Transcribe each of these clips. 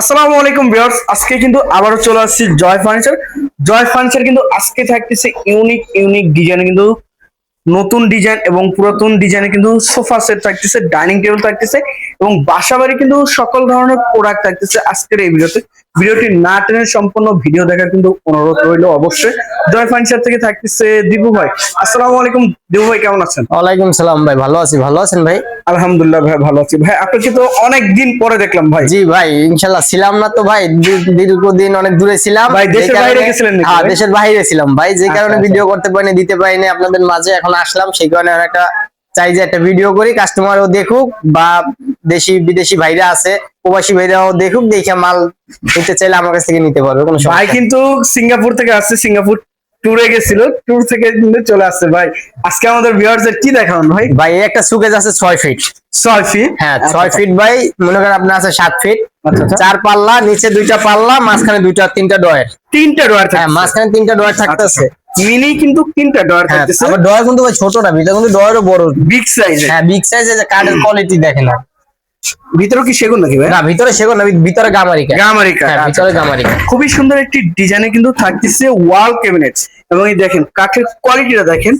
আসসালামু আলাইকুম ভিউয়ার্স, আজকে কিন্তু আবারও চলে আসছি জয় ফার্নিচার। জয় ফার্নিচার কিন্তু আজকে থাকতেছে ইউনিক ইউনিক ডিজাইন কিন্তু নতুন ডিজাইন এবং পুরাতন ডিজাইনে কিন্তু সোফা সেট থাকতেছে ডাইনিং টেবিল থাকতেছে এবং বাসাবাড়ি কিন্তু সকল ধরনের প্রোডাক্ট থাকতেছে আজকের এই ভিডিওতে। ভিডিওটি না টেনে সম্পূর্ণ ভিডিও দেখার কিন্তু অনুরোধ রইল অবশ্যই। জয় ফার্নিচার থেকে থাকতেছে দীপু ভাই। আসসালামু আলাইকুম দীপু ভাই কেমন আছেন? ওয়ালাইকুম সালাম ভাই ভালো আছি ভালো আছেন ভাই? আলহামদুলিল্লাহ ভাই ভালো আছি। ভাই আপনাকে তো অনেক দিন পরে দেখলাম ভাই। জি ভাই ইনশাল্লাহ ছিলাম না তো ভাই দীর্ঘদিন অনেক দূরে ছিলাম। ভাই, দেশের বাইরে গেছিলেন নাকি হ্যাঁ দেশের বাইরে ছিলাম ভাই যে কারণে আচ্ছা, ভিডিও করতে পারিনি দিতে পারিনি আপনাদের মাঝে এখন আসলাম সেই কারণে একটা চাই যে একটা ভিডিও করি কাস্টমারও দেখুক বা দেশি বিদেশি ভাইরা আছে প্রবাসী ভাইরাও দেখুক দেখে মাল নিতে চাইলে আমার কাছ থেকে নিতে পারবে কোনো ভাই কিন্তু সিঙ্গাপুর থেকে আসছে সিঙ্গাপুর ট্যুরে গেছিল ট্যুর থেকে চলে আসছে। ভাই আজকে আমাদের ভিউয়ার্সদের কি দেখাবেন ভাই? ভাই একটা সুকেজ আছে ছয় ফিট ছয় ফিট হ্যাঁ ছয় ফিট ভাই মনে করেন আপনার আছে সাত ফিট আচ্ছা আচ্ছা। চার পাল্লা নিচে দুইটা পাল্লা মাঝখানে দুইটা তিনটা ডয়ের তিনটা ডোয়ার হ্যাঁ মাঝখানে তিনটা ডয়ার থাকতেছে। মিনি কিন্তু তিনটা ডোয়ার হ্যাঁ থাকতেছে আবার ডয়ার কিন্তু ভাই ছোট না ভিতরে কিন্তু ডয়ারও বড়। বিগ সাইজ হ্যাঁ বিগ সাইজের যে কাঠের কোয়ালিটি দেখে না। ভিতরে কি সেগুন নাকি ভাই? না ভিতরে সেগুন না ভিতরে গামারিকা। গামারিকা হ্যাঁ আচ্ছা। ভিতরে গামারিকা। খুবই সুন্দর একটি ডিজাইনে কিন্তু থাকতেছে ওয়াল ক্যাবিনেট এবং এই দেখেন কাঠের কোয়ালিটিটা দেখেন।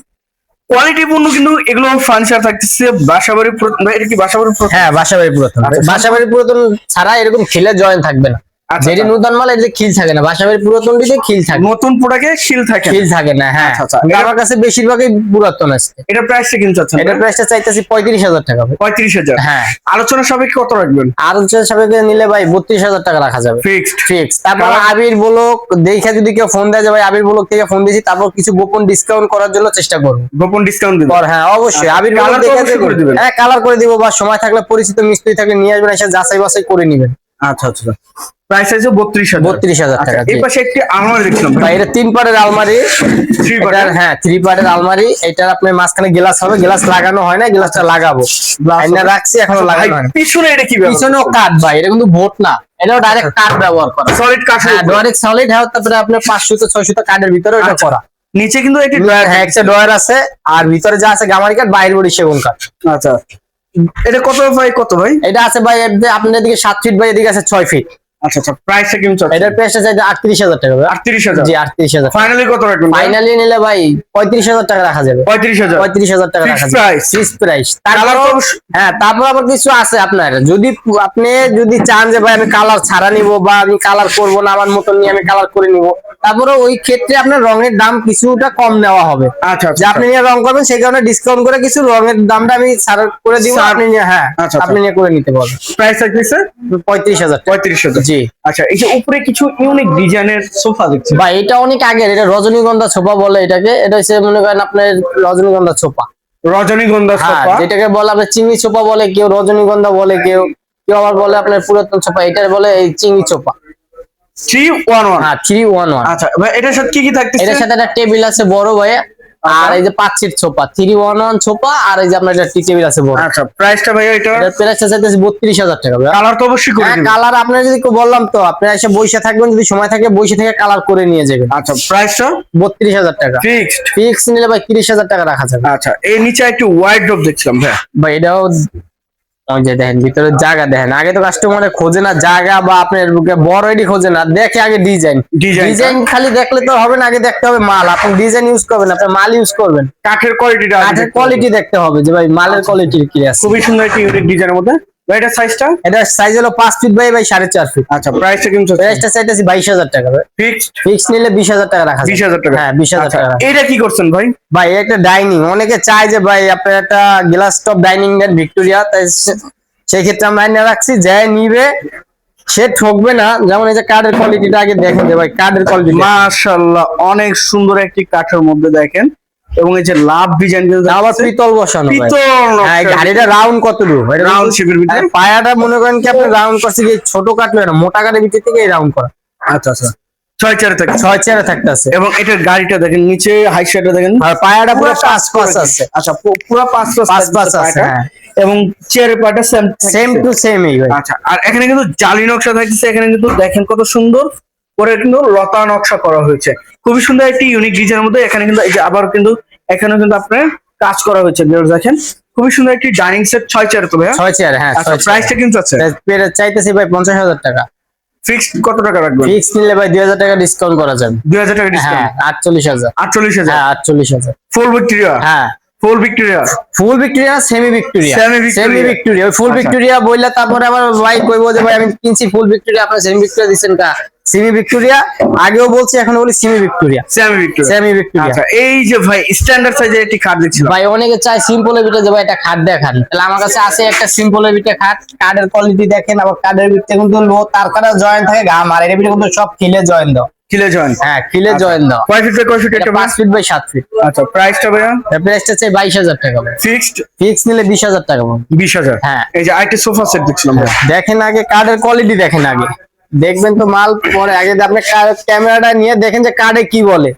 কোয়ালিটি পূর্ণ কিন্তু এগুলো ফার্নিচার থাকতেছে বাসাবাড়ি এটা কি বাসাবাড়ি হ্যাঁ বাসাবাড়ি পুরাতন। আচ্ছা। বাসাবাড়ি পুরাতন ছাড়া এরকম খিলে জয়েন থাকবে না। আচ্ছা, যেটি আচ্ছা। নূতন মাল এতে খিল থাকে না বাসাবাড়ি পুরাতনটিতে খিল থাকে। নতুন প্রোডাক্টে শিল থাকে খিল থাকে না হ্যাঁ। আচ্ছা, আচ্ছা। আমার কাছে বেশিরভাগই পুরাতন আছে। এটা প্রাইসটা কিন্তু চাচ্ছেন এটার প্রাইসটা চাইতেছি পঁয়ত্রিশ হাজার টাকা পঁয়ত্রিশ হাজার। হ্যাঁ। আলোচনা সাপেক্ষে কত রাখবেন? হচ্ছে সাপেক্ষে নিলে ভাই বত্রিশ হাজার টাকা রাখা যাবে। ফিক্সড। ফিক্স তারপর আবির বলক দেখে যদি কেউ ফোন দেয় ভাই আবির বলক থেকে ফোন দিয়েছি তারপর কিছু গোপন ডিসকাউন্ট করার জন্য চেষ্টা করব। গোপন ডিসকাউন্ট পর হ্যাঁ অবশ্যই। আচ্ছা, আবির বলক দেখে করে দিবেন। হ্যাঁ কালার করে দিব বা সময় থাকলে পরিচিত মিস্ত্রি থাকলে নিয়ে আসবেন এসে যাচাই বাছাই করে নিবেন। আচ্ছা আচ্ছা। প্রাইস আছে বত্রিশ হাজার। বত্রিশ হাজার আচ্ছা, টাকা এই পাশে একটি আলমারি দেখছিলাম ভাই এটা তিন আলমারি। থ্রি হ্যাঁ থ্রি আলমারি। এটার আপনার মাঝখানে গ্লাস হবে। গ্লাস লাগানো হয় না গ্লাসটা লাগাবো। আইনা রাখছি এখনও লাগানো হয় পিছনে এটা কি পিছনেও কাঠ ভাই এটা কিন্তু ভোট না। এটাও ডাইরেক্ট কাঠ ব্যবহার করা। সলিড কাঠ হ্যাঁ ডাইরেক্ট সলিড হ্যাঁ তারপরে আপনার পাঁচশো তো ছয়শো কাঠের ভিতরে আচ্ছা। করা। নিচে কিন্তু একটি হ্যাঁ একটা ডয়ার আছে আর ভিতরে যা আছে গামারি কাঠ বাইরে বড়ি সেগুন কাঠ। আচ্ছা। এটা কত ভাই কত ভাই? এটা আছে ভাই আপনার এদিকে সাত ফিট ভাই এদিকে আছে ছয় ফিট আচ্ছা আচ্ছা প্রাইসটা কেমন চলছে এটার প্রাইসটা চাইতে আটত্রিশ হাজার টাকা ভাই। আটত্রিশ জি আটত্রিশ হাজার। ফাইনালি কত রাখবেন ফাইনালি নিলে ভাই পঁয়ত্রিশ হাজার টাকা রাখা যাবে। টাকা Fixed রাখা যাবে ফিক্স প্রাইস Colour তারপর অবশ্য- হ্যাঁ তারপর আবার কিছু আছে আপনার। যদি আপনি যদি চান যে ভাই আমি কালার ছাড়া নিব বা আমি কালার করব না আমার মতন নিয়ে আমি কালার করে নিব তারপরে ওই ক্ষেত্রে আপনার রঙের দাম কিছুটা কম নেওয়া হবে। আচ্ছা, আচ্ছা। যে আপনি নিয়ে রং করবেন সেই কারণে ডিসকাউন্ট করে কিছু রঙের দামটা আমি সার করে দিব আপনি হ্যাঁ আচ্ছা, আচ্ছা আপনি নিয়ে করে নিতে পারবেন। প্রাইস থাকবে স্যার পঁয়ত্রিশ হাজার পঁয়ত্রিশ হাজার। জি। আচ্ছা এই যে উপরে কিছু ইউনিক ডিজাইনের সোফা দেখছি। ভাই এটা অনেক আগের এটা রজনীগন্ধা সোফা বলে এটাকে। এটা হচ্ছে মনে করেন আপনার রজনীগন্ধা সোফা। রজনীগন্ধা হ্যাঁ, সোফা? যেটাকে বলে আপনার চিংড়ি সোফা বলে কেউ রজনীগন্ধা বলে কেউ কেউ আবার বলে আপনার পুরাতন সোফা এটার বলে এই চিংড়ি সোফা। 311 হ্যাঁ 311 আচ্ছা ভাই এটার সাথে কি কি এটার সাথে একটা টেবিল আছে বড় ভাই আচ্ছা। আর এই যে পাঁচ seat three one one sofa আর এই যে আপনার একটা টি টেবিল আছে আচ্ছা, বত্রিশ হাজার টাকা কালার তো অবশ্যই হ্যাঁ, কালার আপনার যদি বললাম তো আপনি এসে বসে থাকবেন যদি সময় থাকে বসে থেকে কালার করে নিয়ে যাবেন। আচ্ছা প্রাইসটা? বত্রিশ হাজার টাকা। ফিক্সড। নিলে ভাই তিরিশ হাজার টাকা রাখা যাবে। আচ্ছা এই নিচে একটু ওয়াইড ড্রপ দেখছিলাম ভাই ভাই এটাও ওই যে দেখেন ভিতরে জায়গা দেখেন। আগে তো কাস্টমারে খোঁজে না জায়গা বা আপনার বুকে বড় এডি খোঁজে না দেখে আগে ডিজাইন ডিজাইন খালি দেখলে তো হবে না আগে দেখতে হবে মাল। আপনি ডিজাইন ইউজ করবেন আপনি মাল ইউজ করবেন। কাঠের কোয়ালিটিটা কাঠের কোয়ালিটি দেখতে হবে যে ভাই মালের কোয়ালিটি কি আছে। খুবই সুন্দর একটি ইউনিক ডিজাইনের মধ্যে। এটা সাইজটা এটা সাইজ হলো ফিট বাই বাই ফিট আচ্ছা প্রাইসটা কিন্তু প্রাইসটা চাইতেছি বাইশ হাজার টাকা ভাই। ফিক্সড ফিক্স নিলে টাকা রাখা টাকা। হ্যাঁ টাকা এটা কি করছেন ভাই? ভাই একটা ডাইনিং অনেকে চায় যে ভাই আপনার একটা গ্লাস টপ ডাইনিং নেন ভিক্টোরিয়া তাই সে- সেই আমরা আইনা রাখছি যে নিবে সে ঠকবে না। যেমন এই যে কার্ডের কোয়ালিটিটা আগে দেখেন যে ভাই কার্ডের কোয়ালিটি মাশাআল্লাহ অনেক সুন্দর একটি কাঠের মধ্যে দেখেন। এবং এই যে লাভ ডিজাইন কিন্তু আবার পিতল বসানো পিতল হ্যাঁ, গাড়িটা রাউন্ড কত দূর? shape এর ভিতরে? পায়াটা মনে করেন কি আপনি রাউন্ড করছে কি ছোট নয় না মোটা কাঠের ভিতর থেকে রাউন্ড করা। আচ্ছা আচ্ছা। ছয় চারে থাকে ছয় চেয়ারে থাকতেছে এবং এটার গাড়িটা দেখেন নিচে দেখেন। আর পায়াটা পুরো পুরো পাঁচ পাঁচ আছে। আচ্ছা পু- পুরো পাঁচ পাঁচ পাঁচ পাঁচ আছে, হ্যাঁ। এবং চেয়ারের পাটা সেম সেম টু সেম এই আচ্ছা আর এখানে কিন্তু জালি নকশা থাকতেছে এখানে কিন্তু দেখেন কত সুন্দর। করে কিন্তু লতা নকশা করা হয়েছে। খুবই সুন্দর একটি ইউনিক ডিজাইনের মধ্যে এখানে কিন্তু এই যে আবার কিন্তু এখানে কিন্তু আপনার কাজ করা হয়েছে দেখেন। খুবই সুন্দর একটি ডাইনিং সেট ছয় চেয়ার তো ভাইয়া? ছয় চেয়ার হ্যাঁ আচ্ছা প্রাইসটা কিন্তু আছে। চাইতেছি ভাই পঞ্চাশ হাজার টাকা। ফিক্সড কত টাকা রাখবেন? ফিক্স নিলে ভাই দুই হাজার টাকা ডিসকাউন্ট করা যাবে। দুই হাজার টাকা ডিসকাউন্ট আটচল্লিশ হাজার। আটচল্লিশ হাজার? হ্যাঁ আটচল্লিশ হাজার। ফুল ভিক্টোরিয়া হ্যাঁ। Full Victoria full Victoria semi Victoria. Semi Victoria ওই ফুল। ভিক্টোরিয়া বললে তারপরে আবার ভাই কইবো যে ভাই আমি কিনছি ফুল ভিক্টোরিয়া আপনার সেমি ভিক্টোরিয়া দিচ্ছেন কা? সেমি ভিক্টোরিয়া আগেও বলছি এখন বলি semi Victoria semi Victoria semi Victoria আচ্ছা এই যে ভাই স্ট্যান্ডার্ড সাইজের একটি কার্ড দেখছিলাম। ভাই অনেকে চায় সিম্পলের ভিতরে যে ভাই একটা খাট দেখান। তাহলে আমার কাছে আছে একটা সিম্পলের ভিতরে খাট। কার্ডের কোয়ালিটি দেখেন আবার কার্ডের ভিতরে কিন্তু লো তার কাটা জয়েন থাকে ঘাম। আর এর ভিতরে কিন্তু সব খেলে জয়েন দাও কিলে জয়েন হ্যাঁ জয়েন দাও। কয় ফিট বাই কয় ফিট এটা এটা ফিট বাই সাত ফিট আচ্ছা প্রাইসটা ভাইয়া? টাকা ফিক্সড ফিক্স নিলে বিশ হাজার টাকা পাবো বিশ হাজার? হ্যাঁ। এই যে সোফা সেট দেখছিলাম ভাই। দেখেন আগে কার্ডের কোয়ালিটি দেখেন আগে। দেখবেন তো মাল পরে আগে আপনি ক্যামেরাটা নিয়ে দেখেন যে কার্ডে কি বলে।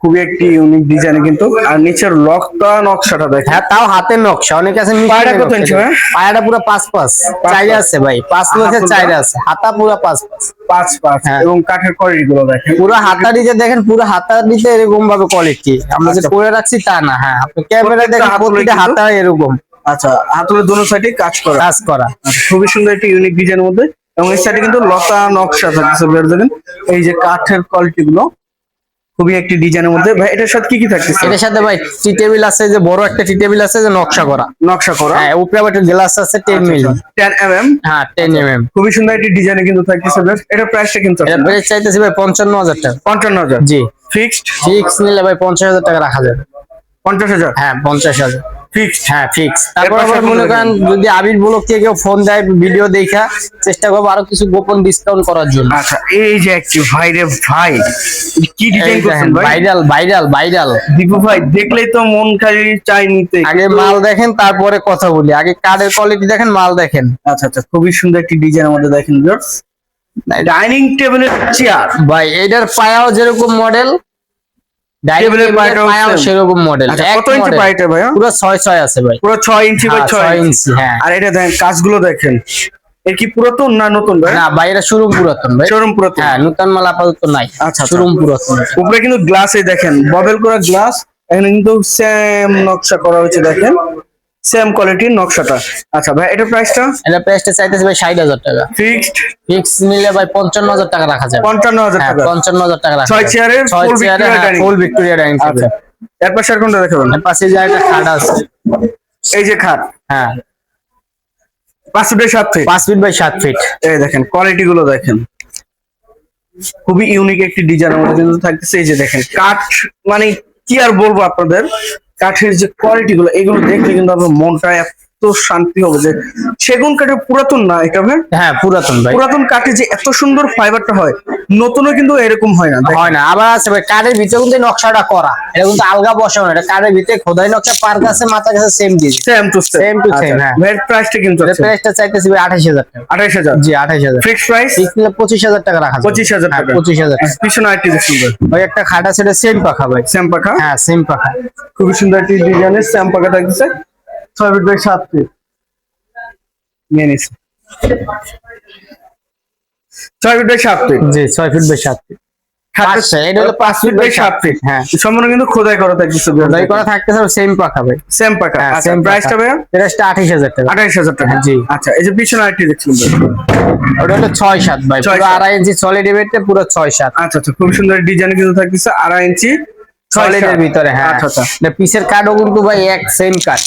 খুবই একটি ইউনিক ডিজাইন কিন্তু। আর নিচের লকটা নকশাটা দেখেন। হ্যাঁ তাও হাতের নকশা। অনেক আছে পায়রা এর কত ইঞ্চি ভাই? পায়রাটা পুরো পাঁচ পাঁচ চাইরে আছে ভাই। পাঁচ লক্ষের? চাইরে আছে। হাতা পুরো পাঁচ পাঁচ পাঁচ পাঁচ হ্যাঁ। এবং কাঠের কোয়ালিটি গুলো দেখেন। পুরো হাতা দিতে দেখেন পুরো হাতা দিতে এরকম ভাবে কোয়ালিটি আমরা যে আচ্ছা। করে রাখছি তা না। হ্যাঁ আপনি ক্যামেরা দেখেন প্রতিটা হাতা এরকম। আচ্ছা হাতুলের দোনো সাইডে কাজ করা। কাজ করা। আচ্ছা, খুবই সুন্দর একটি ইউনিক ডিজাইনের মধ্যে। এবং এই সাইডে কিন্তু লতা নকশা থাকছে বের দেখেন এই যে কাঠের কোয়ালিটি গুলো খুবই একটি ডিজাইনের মধ্যে। ভাই এটার সাথে কি কি থাকতেছে? এটার সাথে ভাই টি টেবিল আছে যে বড় একটা টি টেবিল আছে যে নকশা করা। নকশা করা। হ্যাঁ উপরে একটা গ্লাস আছে 10 মিলি 10 mm হ্যাঁ 10 এমএম আচ্ছা, mm। খুবই সুন্দর একটি ডিজাইনে কিন্তু থাকতেছে ভাই এটা প্রাইসটা কিন্তু এটা প্রাইস চাইতেছি ভাই 55000 টাকা। 55000 জি। ফিক্সড ফিক্স নিলে ভাই 50000 টাকা রাখা যাবে। 50000 হ্যাঁ 50000 ফিক্স হ্যাঁ ফিক্স তারপর আবার মনে করেন যদি আবির ব্লক থেকে কেউ ফোন দেয় ভিডিও দেখা চেষ্টা করব আরও কিছু গোপন ডিসকাউন্ট করার জন্য। আচ্ছা এই যে ভাই রে ভাই? ভাইরাল ভাইরাল ভাইরাল ভাই দেখলেই তো মন খালি আগে মাল দেখেন তারপরে কথা বলি। আগে কার্ডের কোয়ালিটি দেখেন মাল দেখেন। আচ্ছা আচ্ছা খুবই সুন্দর একটি ডিজাইন আমাদের দেখেন ডাইনিং টেবিলের চেয়ার ভাই এটার পায়াও যেরকম মডেল সেরকম মডেল আচ্ছা কত ইঞ্চি পাইটা ভাইয়া? পুরো ছয় ছয় আছে ভাই। পুরো ছয় ইঞ্চি বাই হ্যাঁ, ছয় ইঞ্চি হ্যাঁ। আর এটা দেখেন কাজগুলো দেখেন। এর কি পুরাতন না নতুন ভাই না শোরুম পুরাতন ভাই। শোরুম পুরাতন। হ্যাঁ নতুন মাল আপাতত নাই। আচ্ছা, আচ্ছা। শোরুম পুরাতন। উপরে কিন্তু গ্লাসে দেখেন ববেল করা গ্লাস এখানে কিন্তু সেম নকশা করা হয়েছে দেখেন। সেম কোয়ালিটির নকশাটা। আচ্ছা ভাই এটা প্রাইসটা এটা প্রাইসটা চাইতেছে ভাই ষাট হাজার টাকা। ফিক্সড ফিক্স নিলে ভাই পঞ্চান্ন হাজার টাকা রাখা যাবে। পঞ্চান্ন হাজার হ্যাঁ টাকা। পঞ্চান্ন হাজার টাকা রাখা ছয় যাবে। চেয়ারের ছয় full চেয়ারে Victoria dining। Full Victoria dining আচ্ছা। এর পাশে আর কোনটা দেখাবেন? এর পাশে যে একটা খাট আছে। এই যে খাট? হ্যাঁ। পাঁচ ফুটের সাত ফিট পাঁচ ফিট বাই সাত ফিট এই দেখেন কোয়ালিটি গুলো দেখেন। খুবই ইউনিক একটি ডিজাইনের মধ্যে কিন্তু থাকতেছে। এই যে দেখেন কাঠ মানে কি আর বলব আপনাদের? কাঠের যে কোয়ালিটি গুলো এগুলো দেখলে কিন্তু আপনার মনটা এত শান্তি হবে যে সেগুন কাঠের পুরাতন না এটা ভাই? হ্যাঁ পুরাতন ভাই। পুরাতন কাঠে যে এত সুন্দর ফাইবারটা হয় নতুনও কিন্তু এরকম হয় না হয় না আবার আছে ভাই কাঠের ভিতরে কিন্তু নকশাটা করা এটা কিন্তু আলগা বসানো এটা কাঠের ভিতরে খোদাই নকশা পার কাছে মাথা কাছে সেম দিয়ে same to Same to same, হ্যাঁ। এর প্রাইসটা কিন্তু এটা প্রাইসটা চাইতেছি ভাই আঠাশ হাজার টাকা। আঠাইশ হাজার? জি আঠাশ হাজার। ফিক্স প্রাইস ফিক্স নিলে পঁচিশ হাজার টাকা রাখা যাবে। পঁচিশ হাজার হ্যাঁ, টাকা। পঁচিশ হাজার। টাকা পিছনে আরেকটি সুন্দর ওই একটা খাট আছে এটা সেম পাখা ভাই। শ্যাম পাখা? হ্যাঁ সেম পাখা। খুবই সুন্দর একটি ডিজাইনের শ্যাম পাকা থাকতেছে। ছয় ফিট বাই সাত ফিট। নিয়ে নিস ছয় ফিট বাই সাত ফিট। জি ছয় ফিট বাই সাত ফিট। হ্যাঁ। হ্যাঁ আচ্ছা। আচ্ছা। আড়াই ইঞ্চি সলিডের ভিতরে হ্যাঁ। পিসের কাঠও কিন্তু ভাই এক সেম কাঠ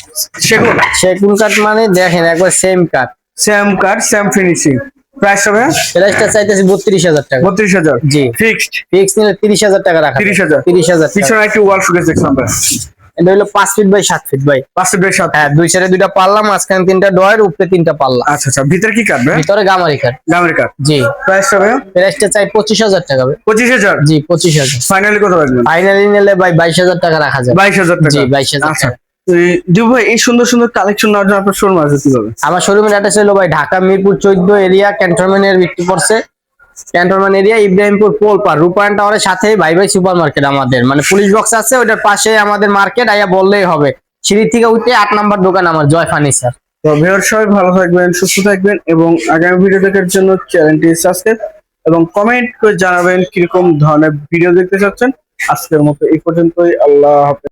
সেগুন সেগুন কাঠ মানে দেখেন একবার সেম কাঠ সেম কাঠ সেম ফিনিশিং প্রাইসটা চাইতেছি বত্রিশ হাজার টাকা। বত্রিশ হাজার? জি। ফিক্সড ফিক্স নিলে তিরিশ হাজার টাকা রাখা 30,000 তিরিশ হাজার। পিছনে একটি ওয়াল শুকেস দেখছিলাম ভাই এটা হলো পাঁচ ফিট বাই সাত ফিট ভাই। পাঁচটা বেশ সাত হ্যাঁ দুই সাইডে দুইটা পাল্লা মাঝখানে তিনটা ডয়ের উপরে তিনটা পাল্লা। আচ্ছা আচ্ছা ভিতরে কি কাটবে? ভিতরে গামারি কাঠ দামের কাট জি। প্রাইসটা ভাইয়া? প্রাইসটা চাই পঁচিশ হাজার টাকা ভাই। পঁচিশ হাজার? জি পঁচিশ হাজার। ফাইনালি কত রাখবেন? ফাইনালি নিলে ভাই বাইশ হাজার টাকা রাখা যাবে। বাইশ হাজার টাকা। জি, 22,000 আচ্ছা। ভাই এই সুন্দর সুন্দর কালেকশন নেওয়ার জন্য আপনার শোরুম আছে কীভাবে? আমার শোরুমের অ্যাড্রেস হলো ভাই ঢাকা মিরপুর চোদ্দ এরিয়া ক্যান্টনমেন্টের ভিত্তি পড়ছে। ক্যান্টনমেন্ট এরিয়া, ইব্রাহিমপুর পোলপার রূপায়ণ টাওয়ারের সাথে ভাই ভাই সুপার মার্কেট আমাদের। মানে পুলিশ বক্স আছে ওটার পাশে আমাদের মার্কেট আইয়া বললেই হবে। সিঁড়ি থেকে উঠে আট নাম্বার দোকান আমার, জয় ফার্নিচার তো ভিউয়ার সবাই ভালো থাকবেন, সুস্থ থাকবেন, এবং আগামী ভিডিও দেখার জন্য চ্যানেলটি সাবস্ক্রাইব এবং কমেন্ট করে জানাবেন কীরকম ধরনের ভিডিও দেখতে চাচ্ছেন। আজকের মতো এই পর্যন্তই, আল্লাহ হাফেজ।